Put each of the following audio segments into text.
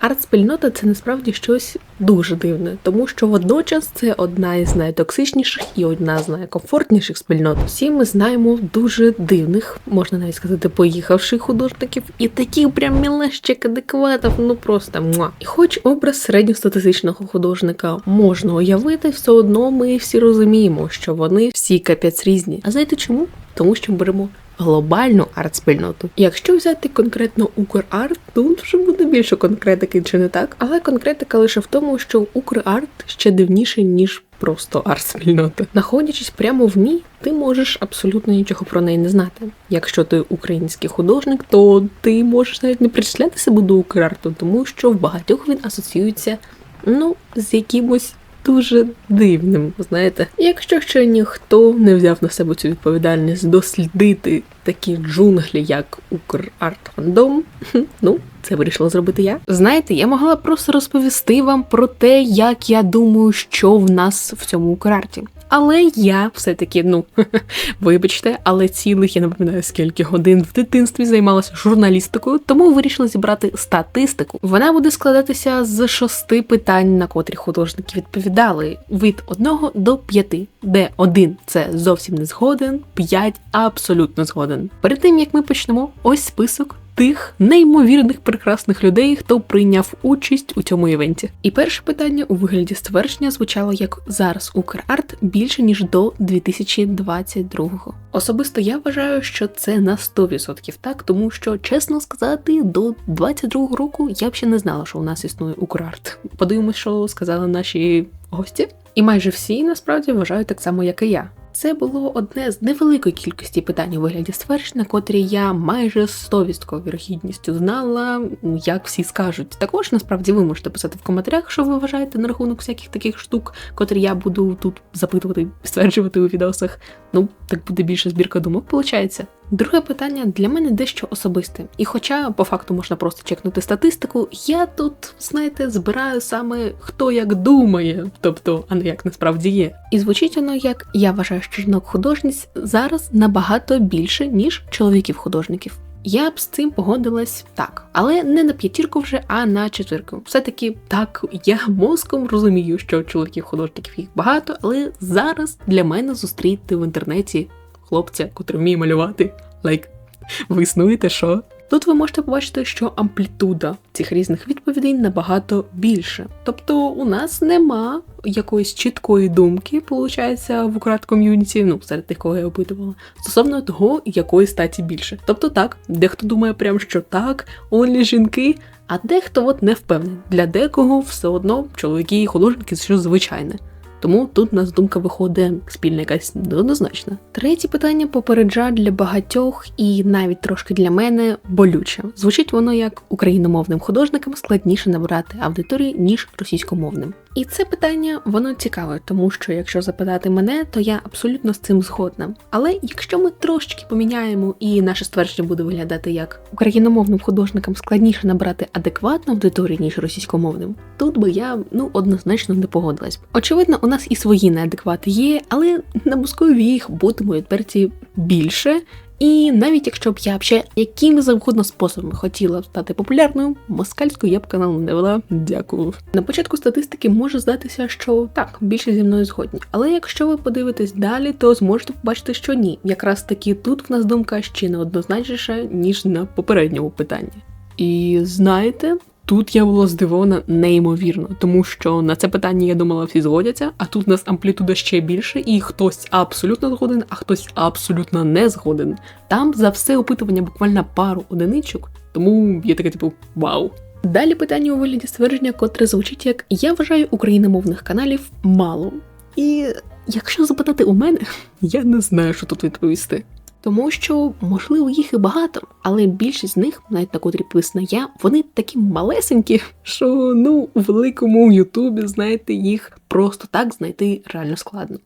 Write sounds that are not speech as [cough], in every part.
Арт-спільнота це насправді щось дуже дивне, тому що водночас це одна із найтоксичніших і одна з найкомфортніших спільнот. Всі ми знаємо дуже дивних, можна навіть сказати, поїхавших художників, і таких прям мілещик адекватів, ну просто муа. І хоч образ середньостатистичного художника можна уявити, все одно ми всі розуміємо, що вони всі капець різні. А знаєте чому? Тому що беремо глобальну арт-спільноту. Якщо взяти конкретно Украрт, то тут вже буде більше конкретики, чи не так? Але конкретика лише в тому, що Украрт ще дивніше, ніж просто арт-спільнота. Находячись прямо в ній, ти можеш абсолютно нічого про неї не знати. Якщо ти український художник, то ти можеш навіть не причисляти себе до Украрту, тому що в багатьох він асоціюється ну з якимось дуже дивним, знаєте. Якщо ще ніхто не взяв на себе цю відповідальність дослідити такі джунглі, як Украрт-фандом, [laughs] ну. Це вирішила зробити я. Знаєте, я могла просто розповісти вам про те, як я думаю, що в нас в цьому Украрті. Але я все-таки, ну [laughs] вибачте, але цілих я не пам'ятаю скільки годин в дитинстві займалася журналістикою, тому вирішила зібрати статистику. Вона буде складатися з шести питань, на котрі художники відповідали від одного до п'яти, де один це зовсім не згоден, п'ять абсолютно згоден. Перед тим як ми почнемо, ось список тих неймовірних прекрасних людей, хто прийняв участь у цьому івенті. І перше питання у вигляді ствердження звучало як зараз Украрт більше ніж до 2022-го. Особисто я вважаю, що це на 100% так, тому що чесно сказати, до 22-го року я б ще не знала, що у нас існує Украрт. Подивимось, що сказали наші гості. І майже всі насправді вважають так само, як і я. Це було одне з невеликої кількості питань у вигляді стверджень, на котрі я майже 100% вірогідністю знала, як всі скажуть. Також насправді ви можете писати в коментарях, що ви вважаєте на рахунок всяких таких штук, котрі я буду тут запитувати, стверджувати у відосах. Ну, так буде більше збірка думок, виходить. Друге питання для мене дещо особисте. І хоча по факту можна просто чекнути статистику, я тут, знаєте, збираю саме хто як думає, тобто, а не як насправді є. І звучить воно як я вважаю, що жінок-художниць зараз набагато більше, ніж чоловіків-художників. Я б з цим погодилась так, але не на п'ятірку вже, а на четвірку. Все-таки так, я мозком розумію, що чоловіків-художників їх багато, але зараз для мене зустріти в інтернеті хлопця, котрий вміє малювати. Лайк, ви існуєте що? Тут ви можете побачити, що амплітуда цих різних відповідей набагато більше. Тобто у нас нема якоїсь чіткої думки, виходить, в украт ком'юніті, ну, серед тих, кого я опитувала, стосовно того, якої статі більше. Тобто так, дехто думає прям, що так, онлі жінки, а дехто от не впевнений. Для декого все одно чоловіки і художники це щось звичайне. Тому тут у нас думка виходить спільна якась неоднозначна. Третє питання попереджа для багатьох і навіть трошки для мене болюче. Звучить воно як україномовним художникам складніше набирати аудиторії, ніж російськомовним. І це питання воно цікаве, тому що якщо запитати мене, то я абсолютно з цим згодна. Але якщо ми трошечки поміняємо і наше ствердження буде виглядати як україномовним художникам складніше набрати адекватну аудиторію, ніж російськомовним, тут би я ну однозначно не погодилась. Очевидно, у нас і свої неадеквати є, але на Москові їх будемо відверті більше. І навіть якщо б я ще яким завгодно способом хотіла стати популярною, москальською я б канал не вела. Дякую. На початку статистики може здатися, що так, більше зі мною згодні. Але якщо ви подивитесь далі, то зможете побачити, що ні. Якраз таки тут в нас думка ще неоднозначніша, ніж на попередньому питанні. І знаєте, Тут я була здивована неймовірно, тому що на це питання я думала, всі згодяться, а тут у нас амплітуда ще більше, і хтось абсолютно згоден, а хтось абсолютно не згоден. Там за все опитування буквально пару одиничок, тому я таке типу вау. Далі питання у вигляді ствердження, котре звучить як я вважаю україномовних каналів мало. І якщо запитати у мене, [laughs] я не знаю, що тут відповісти. Тому що, можливо, їх і багато, але більшість з них, навіть на котрі писана я, вони такі малесенькі, що ну у великому Ютубі, знаєте, їх просто так знайти реально складно.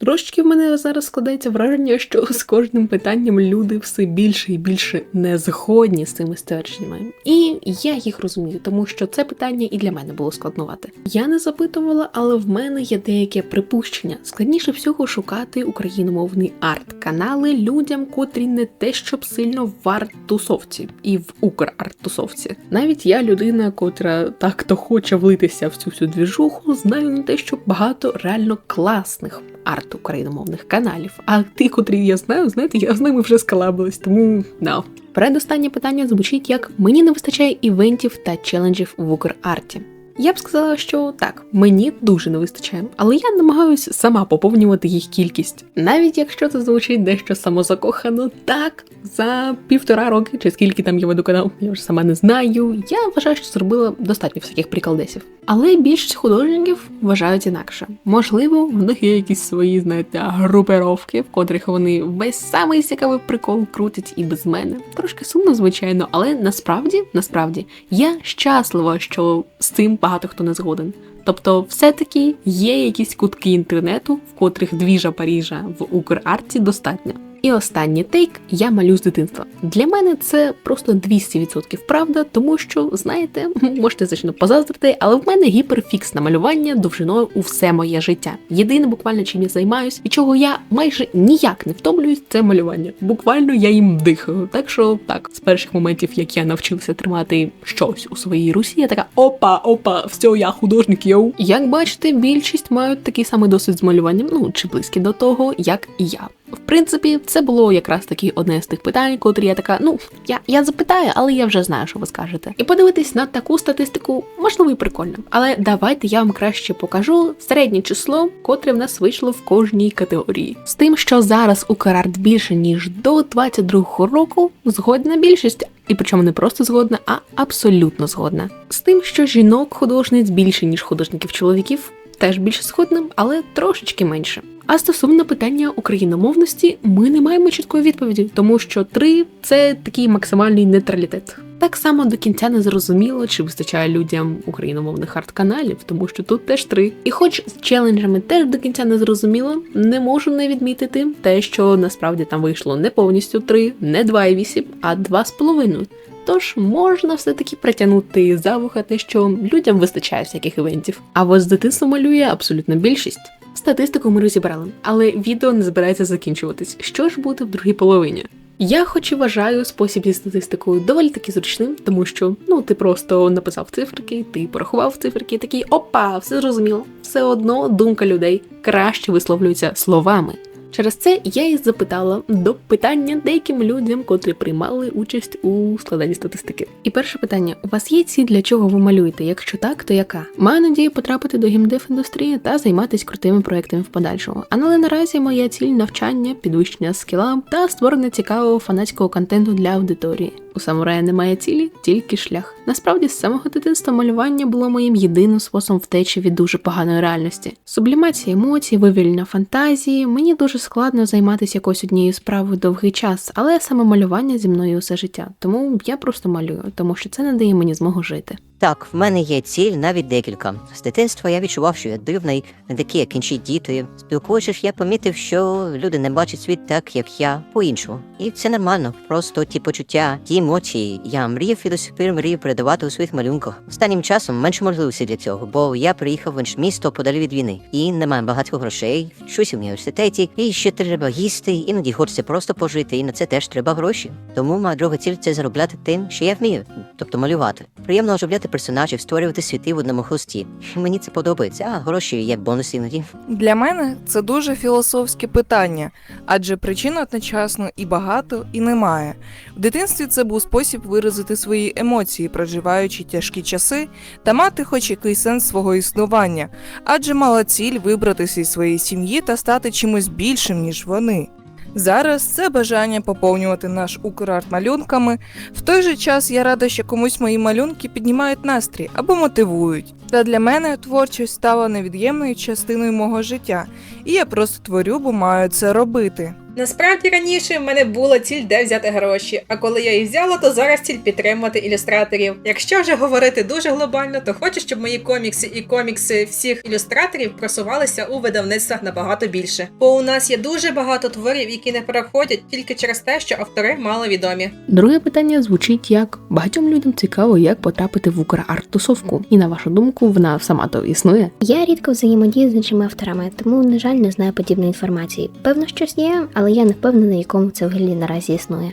Трошечки в мене зараз складається враження, що з кожним питанням люди все більше і більше не згодні з цими ствердженнями. І я їх розумію, тому що це питання і для мене було складнувати. Я не запитувала, але в мене є деяке припущення. Складніше всього шукати україномовний арт-канали людям, котрі не те, щоб сильно в арт-тусовці і в Украрт-тусовці. Навіть я людина, котра так то хоче влитися в цю всю двіжуху, знаю не те, що багато реально класних арт україномовних каналів. А ті, котрі я знаю, знаєте, я з ними вже скалабилась, тому no. Передостаннє питання звучить як мені не вистачає івентів та челенджів в Украрті. Я б сказала, що так, мені дуже не вистачає, але я намагаюся сама поповнювати їх кількість. Навіть якщо це звучить дещо самозакохано, так за півтора роки, чи скільки там я веду канал, я вже сама не знаю. Я вважаю, що зробила достатньо всяких приколдесів. Але більшість художників вважають інакше. Можливо, в них є якісь свої, знаєте, групировки, в котрих вони весь самий цікавий прикол крутять і без мене. Трошки сумно, звичайно, але насправді, насправді, я щаслива, що з цим багато хто не згоден. Тобто, все-таки є якісь кутки інтернету, в котрих двіжа Паріжа в Украрті достатньо. І останній тейк я малю з дитинства. Для мене це просто 200% правда, тому що, знаєте, [laughs] можете значно позаздрити, але в мене гіперфікс на малювання довжиною у все моє життя. Єдине, буквально чим я займаюсь, і чого я майже ніяк не втомлююсь, це малювання. Буквально я їм дихаю. Так що так, з перших моментів, як я навчився тримати щось у своїй русі, я така опа, опа, все, я художник, йоу. Як бачите, більшість мають такий самий досвід з малюванням, ну чи близький до того, як і я. В принципі, це було якраз таки одне з тих питань, котрі я така, ну я, я запитаю, але я вже знаю, що ви скажете. І подивитись на таку статистику, можливо, і прикольно. Але давайте я вам краще покажу середнє число, котре в нас вийшло в кожній категорії. З тим, що зараз у карарт більше ніж до 22-го року, згодна більшість. І причому не просто згодна, а абсолютно згодна. З тим, що жінок художниць більше, ніж художників чоловіків, теж більше згодна, але трошечки менше. А стосовно питання україномовності, ми не маємо чіткої відповіді, тому що три це такий максимальний нейтралітет. Так само до кінця не зрозуміло, чи вистачає людям україномовних арт-каналів, тому що тут теж три. І хоч з челенджами теж до кінця не зрозуміло, не можу не відмітити те, що насправді там вийшло не повністю три, не 2,8, а 2,5. Тож можна все-таки притягнути за вуха те, що людям вистачає всяких івентів. А ось з дитинства малює абсолютна більшість. Статистику ми розібрали, але відео не збирається закінчуватись. Що ж буде в другій половині? Я хоч і вважаю спосіб зі статистикою доволі таки зручним, тому що ну ти просто написав циферки, ти порахував циферки, такий опа, все зрозуміло. Все одно думка людей краще висловлюється словами. Через це я і запитала до питання деяким людям, котрі приймали участь у складанні статистики. І перше питання: у вас є ціль, для чого ви малюєте? Якщо так, то яка? Маю надію потрапити до гімдев-індустрії та займатися крутими проектами в подальшому. Але наразі моя ціль навчання, підвищення скіла та створення цікавого фанатського контенту для аудиторії. У самурая немає цілі, тільки шлях. Насправді, з самого дитинства малювання було моїм єдиним способом втечі від дуже поганої реальності. Сублімація емоцій, вивільнення фантазії. Мені дуже складно займатися якоюсь однією справою довгий час, але саме малювання зі мною усе життя. Тому я просто малюю, тому що це не дає мені змогу жити. Так, в мене є ціль навіть декілька. З дитинства я відчував, що я дивний, не такий, як інші діти. Спілкуючись, я помітив, що люди не бачать світ так, як я, по-іншому. І це нормально. Просто ті почуття, ті емоції. Я мріяв і до сих пір мрію передавати у своїх малюнках. Останнім часом менше можливості для цього, бо я приїхав в інше місто подалі від війни і немає багато грошей, щось в університеті, і ще треба їсти, іноді хочеться просто пожити, і на це теж треба гроші. Тому моя друга ціль це заробляти тим, що я вмію, тобто малювати. Приємно оживляти персонажів, створювати світи в одному хості. Мені це подобається, а гроші є бонус іноді. Для мене це дуже філософське питання, адже причин одночасно і багато, і немає. В дитинстві це був спосіб виразити свої емоції, проживаючи тяжкі часи, та мати хоч якийсь сенс свого існування, адже мала ціль вибратися із своєї сім'ї та стати чимось більшим, ніж вони. Зараз це бажання поповнювати наш украрт малюнками. В той же час я рада, що комусь мої малюнки піднімають настрій або мотивують. Та для мене творчість стала невід'ємною частиною мого життя, і я просто творю, бо маю це робити. Насправді раніше в мене була ціль, де взяти гроші. А коли я їх взяла, то зараз ціль підтримувати ілюстраторів. Якщо вже говорити дуже глобально, то хочу, щоб мої комікси і комікси всіх ілюстраторів просувалися у видавництвах набагато більше. Бо у нас є дуже багато творів, які не переходять тільки через те, що автори маловідомі. Друге питання звучить як багатьом людям цікаво, як потрапити в Украрт-тусовку. І на вашу думку, вона сама то існує. Я рідко взаємодію з іншими авторами, тому, на жаль, не знаю подібної інформації. Певно, щось є, але я не впевнена, якому це взагалі наразі існує.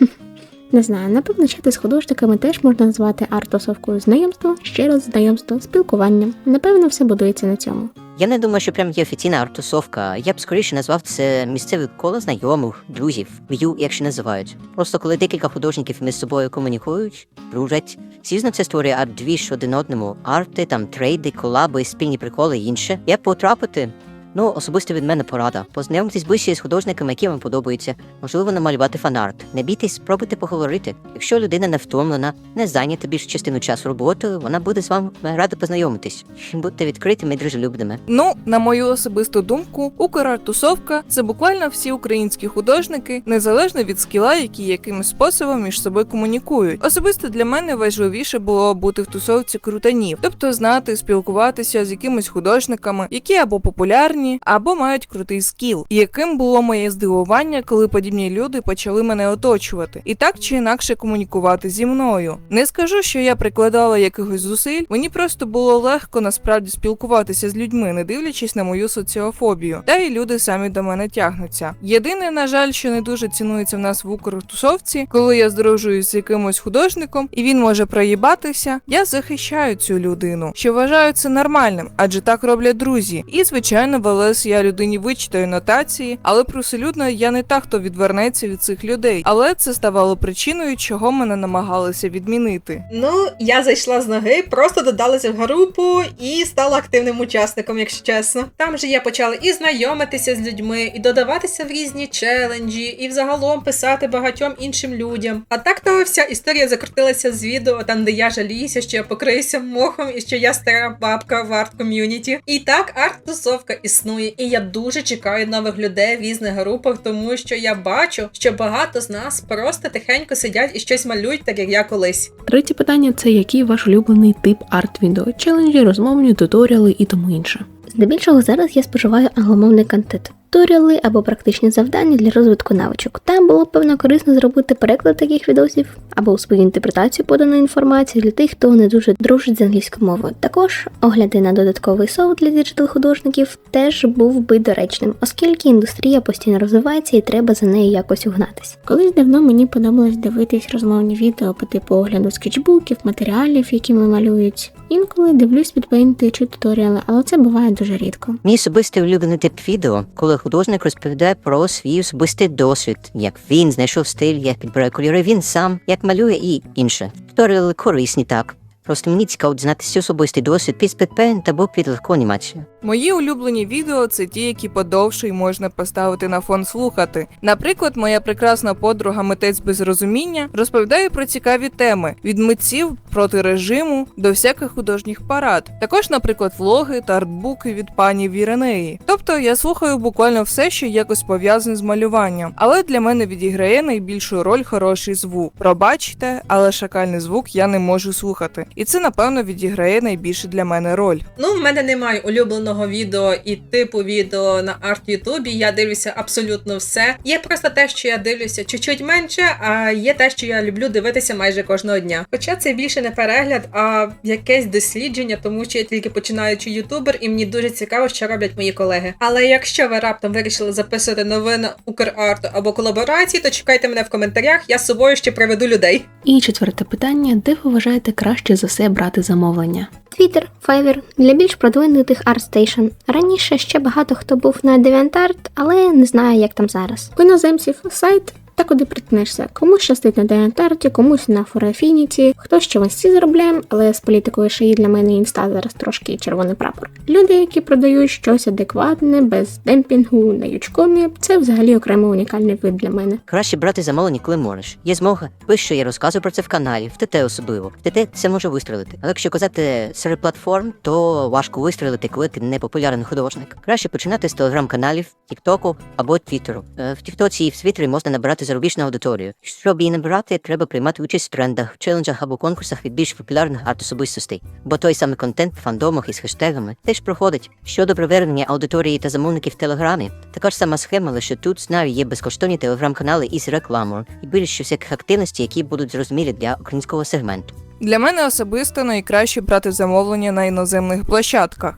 [laughs] Не знаю, напевно, чати з художниками теж можна назвати арт-тусовкою. Знайомство, ще раз знайомство, спілкування. Напевно, все будується на цьому. Я не думаю, що прям є офіційна арт-тусовка. Я б скоріше назвав це місцеве коло знайомих, друзів, в'ю, як ще називають. Просто коли декілька художників між собою комунікують, дружать. Звісно, це створює арт-двіж один одному, арти, там трейди, колаби, спільні приколи і інше. Як потрапити? Ну, особисто від мене порада. Познайомтесь ближче з художниками, які вам подобаються. Можливо, намалювати фанарт. Не бійтесь, спробуйте поговорити. Якщо людина не втомлена, не зайнята більшу частину часу роботою, вона буде з вами рада познайомитись. Будьте відкритими і дружелюбними. Ну, на мою особисту думку, Украрт-тусовка – це буквально всі українські художники, незалежно від скіла, які якимось способом між собою комунікують. Особисто для мене важливіше було бути в тусовці крутанів, тобто знати, спілкуватися з якимись художниками, які або популярні, або мають крутий скіл. Яким було моє здивування, коли подібні люди почали мене оточувати, і так чи інакше комунікувати зі мною. Не скажу, що я прикладала якихось зусиль, мені просто було легко насправді спілкуватися з людьми, не дивлячись на мою соціофобію. Та й люди самі до мене тягнуться. Єдине, на жаль, що не дуже цінується в нас в Укртусовці, коли я здружуюсь з якимось художником і він може проїбатися, я захищаю цю людину, що вважаю це нормальним, адже так роблять друзі. І звичайно, в я людині вичитаю нотації, але проселюдно я не та, хто відвернеться від цих людей. Але це ставало причиною, чого мене намагалися відмінити. Ну, я зайшла з ноги, просто додалася в групу і стала активним учасником, якщо чесно. Там же я почала і знайомитися з людьми, і додаватися в різні челенджі, і взагалом писати багатьом іншим людям. А так то вся історія закрутилася з відео, там де я жаліюся, що я покриюся мохом і що я стара бабка в арт-ком'юніті. І так арт-тусовка існує, і я дуже чекаю нових людей в різних групах, тому що я бачу, що багато з нас просто тихенько сидять і щось малюють, так як я колись. Третє питання це який ваш улюблений тип арт-відео, челенджі, розмовні, туторіали і тому інше. Здебільшого зараз я споживаю англомовний контент. Туторіали або практичні завдання для розвитку навичок. Там було б, певно корисно зробити переклад таких відосів або свою інтерпретацію поданої інформації для тих, хто не дуже дружить з англійською мовою. Також огляди на додатковий софт для діджитал художників теж був би доречним, оскільки індустрія постійно розвивається і треба за нею якось угнатись. Колись давно мені подобалось дивитись розмовні відео по типу огляду скетчбуків, матеріалів, якими малюють. Інколи дивлюсь підпейнти чи туторіали, але це буває дуже рідко. Мій особистий улюблений тип відео, коли художник розповідає про свій особистий досвід, як він знайшов стиль, як підбирає кольори він сам, як малює і інше. Вторили корисні так. Просто цікаво дізнатися особистий досвід під спідпейнт або під легку анімацію. Мої улюблені відео це ті, які подовше і можна поставити на фон слухати. Наприклад, моя прекрасна подруга митець без розуміння розповідає про цікаві теми від митців проти режиму до всяких художніх парад. Також, наприклад, влоги та артбуки від пані Віренеї. Тобто я слухаю буквально все, що якось пов'язане з малюванням. Але для мене відіграє найбільшу роль хороший звук. Пробачте, але шакальний звук я не можу слухати. І це напевно відіграє найбільше для мене роль. Ну, в мене немає улюбленого відео і типу відео на арт Ютубі. Я дивлюся абсолютно все. Є просто те, що я дивлюся чуть-чуть менше, а є те, що я люблю дивитися майже кожного дня. Хоча це більше не перегляд, а якесь дослідження, тому що я тільки починаючи ютубер, і мені дуже цікаво, що роблять мої колеги. Але якщо ви раптом вирішили записувати новини Украрту або колаборації, то чекайте мене в коментарях. Я з собою ще приведу людей. І четверте питання: де ви вважаєте краще за все брати замовлення? Twitter, Fiverr для більш продвинутих ArtStation. Раніше ще багато хто був на DeviantArt, але не знаю, як там зараз. У іноземців сайт та куди приткнешся. Комусь щастить на Деянтарті, комусь на Форафініті, хтось ще в інсті заробляє, але з політикою шиї для мене інста зараз трошки червоний прапор. Люди, які продають щось адекватне, без демпінгу на ючкомі, це взагалі окремо унікальний вид для мене. Краще брати замовлення, коли можеш. Є змога. Пиш, що я розказую про це в каналі, в ТТ особливо. В ТТ це може вистрелити. Але якщо казати серед платформ, то важко вистрелити, коли ти не популярний художник. Краще починати з телеграм-каналів, Тіктоку або Твіттеру. Е, В Тіктоці і в Твіттері можна набирати зарубіжну аудиторію. Щоб її набирати, треба приймати участь в трендах, челенджах або конкурсах від більш популярних арт-особистостей. Бо той самий контент в фандомах із хештегами теж проходить. Щодо привернення аудиторії та замовників в Телеграмі, така ж сама схема, лише тут знаю, є безкоштовні телеграм-канали із рекламою і більше всяких активностей, які будуть зрозумілі для українського сегменту. Для мене особисто найкраще брати замовлення на іноземних площадках.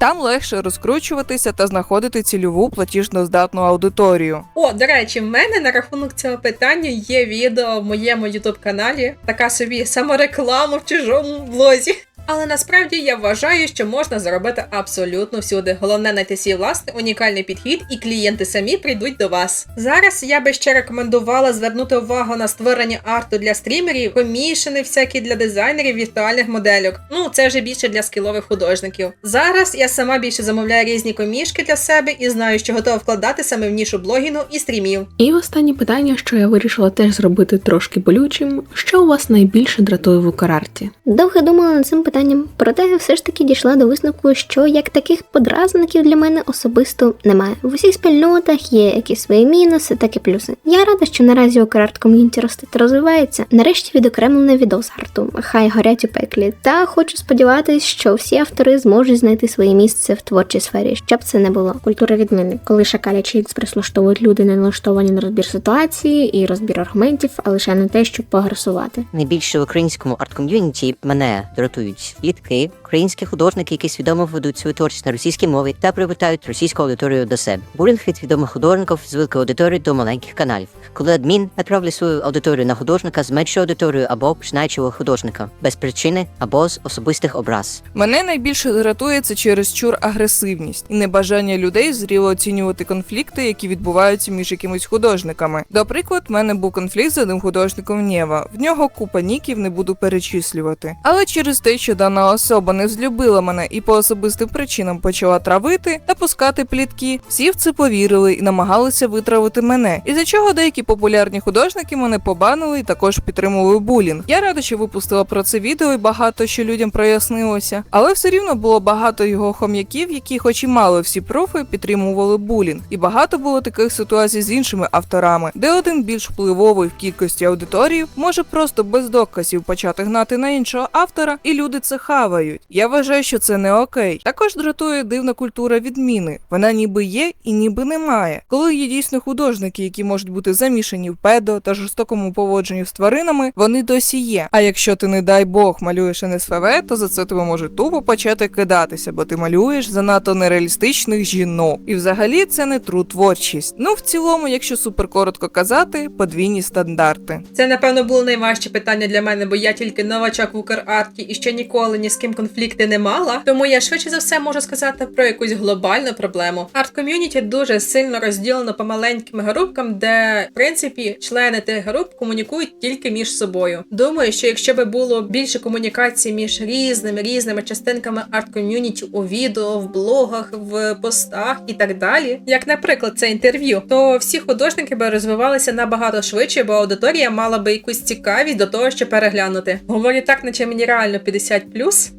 Там легше розкручуватися та знаходити цільову платіжноздатну аудиторію. О, до речі, в мене на рахунок цього питання є відео в моєму ютуб каналі, така собі самореклама в чужому блозі. Але насправді я вважаю, що можна заробити абсолютно всюди. Головне знайти свій власний унікальний підхід, і клієнти самі прийдуть до вас. Зараз я би ще рекомендувала звернути увагу на створення арту для стрімерів, комішени всякі для дизайнерів віртуальних модельок. Ну це вже більше для скілових художників. Зараз я сама більше замовляю різні комішки для себе і знаю, що готова вкладати саме в нішу блогінгу і стрімів. І останнє питання, що я вирішила теж зробити трошки болючим. Що у вас найбільше дратує в Украрті? Довго думала над цим питанням, проте я все ж таки дійшла до висновку, що як таких подразників для мене особисто немає. В усіх спільнотах є як і свої мінуси, так і плюси. Я рада, що наразі Украрт ком'юніті росте та розвивається. Нарешті відокремлений відос арту, хай горять у пеклі. Та хочу сподіватись, що всі автори зможуть знайти своє місце в творчій сфері, щоб це не було. Культура відміни, коли шакалячі експрес влаштовують люди, не налаштовані на розбір ситуації і розбір аргументів, а лише на те, щоб погресувати. Найбільше в українському арт-ком'юніті мене дратують плітки, українські художники, які свідомо ведуть свою творчість на російській мові та привертають російську аудиторію до себе. Булінг від відомих художників з великої аудиторії до маленьких каналів. Коли адмін направлює свою аудиторію на художника з меншою аудиторією або починаючого художника без причини або з особистих образ. Мене найбільше дратує це через чур агресивність і небажання людей зріло оцінювати конфлікти, які відбуваються між якимись художниками. До приклад, в мене був конфлікт з одним художником Нєва. В нього купа ніків не буду перечислювати. Але через те, що дана особа не взлюбила мене і по особистим причинам почала травити та пускати плітки, всі в це повірили і намагалися витравити мене. І за чого деякі популярні художники мене побанили і також підтримували булінг. Я рада, що випустила про це відео і багато що людям прояснилося, але все рівно було багато його хом'яків, які, хоч і мали всі профи, підтримували булінг. І багато було таких ситуацій з іншими авторами, де один більш впливовий в кількості аудиторії може просто без доказів почати гнати на іншого автора, і люди це хавають. Я вважаю, що це не окей. Також дратує дивна культура відміни. Вона ніби є і ніби немає. Коли є дійсно художники, які можуть бути замішані в педо та жорстокому поводженню з тваринами, вони досі є. А якщо ти, не дай Бог, малюєш НСФВ, то за це тебе може тупо почати кидатися, бо ти малюєш занадто нереалістичних жінок. І взагалі це не тру творчість. Ну в цілому, якщо супер коротко казати, подвійні стандарти. Це, напевно, було найважче питання для мене, бо я тільки новачок в Украрті і ще ніколи ні з ким конфлікти не мала. Тому я швидше за все можу сказати про якусь глобальну проблему. Арт-ком'юніті дуже сильно розділено по маленьким групкам, де в принципі члени тих груп комунікують тільки між собою. Думаю, що якщо би було більше комунікації між різними різними частинками арт-ком'юніті у відео, в блогах, в постах і так далі, як, наприклад, це інтерв'ю, то всі художники би розвивалися набагато швидше, бо аудиторія мала би якусь цікавість до того, що переглянути. Говорю так, наче мені реально 50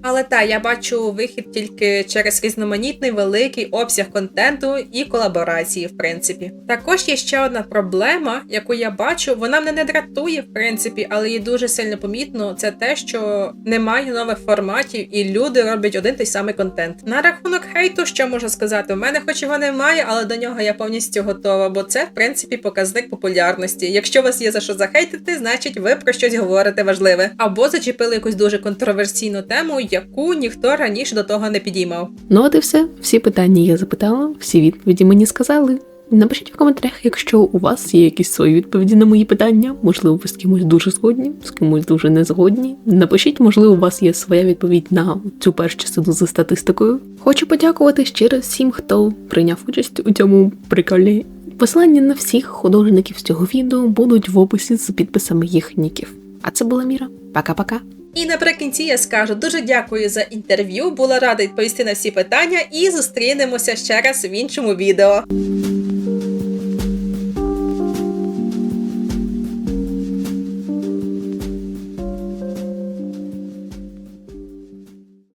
але та я бачу вихід тільки через різноманітний великий обсяг контенту і колаборації, в принципі. Також є ще одна проблема, яку я бачу. Вона мене не дратує, в принципі, але її дуже сильно помітно. Це те, що немає нових форматів, і люди роблять один той самий контент. На рахунок хейту, що можу сказати, у мене хоч його немає, але до нього я повністю готова, бо це, в принципі, показник популярності. Якщо вас є за що захейтити, значить ви про щось говорите важливе. Або зачепили якусь дуже контроверсійну тему, яку ніхто раніше до того не підіймав. Ну от і все. Всі питання я запитала, всі відповіді мені сказали. Напишіть в коментарях, якщо у вас є якісь свої відповіді на мої питання. Можливо, ви з кимось дуже згодні, з кимось дуже не згодні. Напишіть, можливо, у вас є своя відповідь на цю першу частину за статистикою. Хочу подякувати раз всім, хто прийняв участь у цьому прикольній Посилання на всіх художників з цього відео будуть в описі з підписами їх ніків. А це була Міра. Пока-пока. І наприкінці я скажу дуже дякую за інтерв'ю. Була рада відповісти на всі питання і зустрінемося ще раз в іншому відео.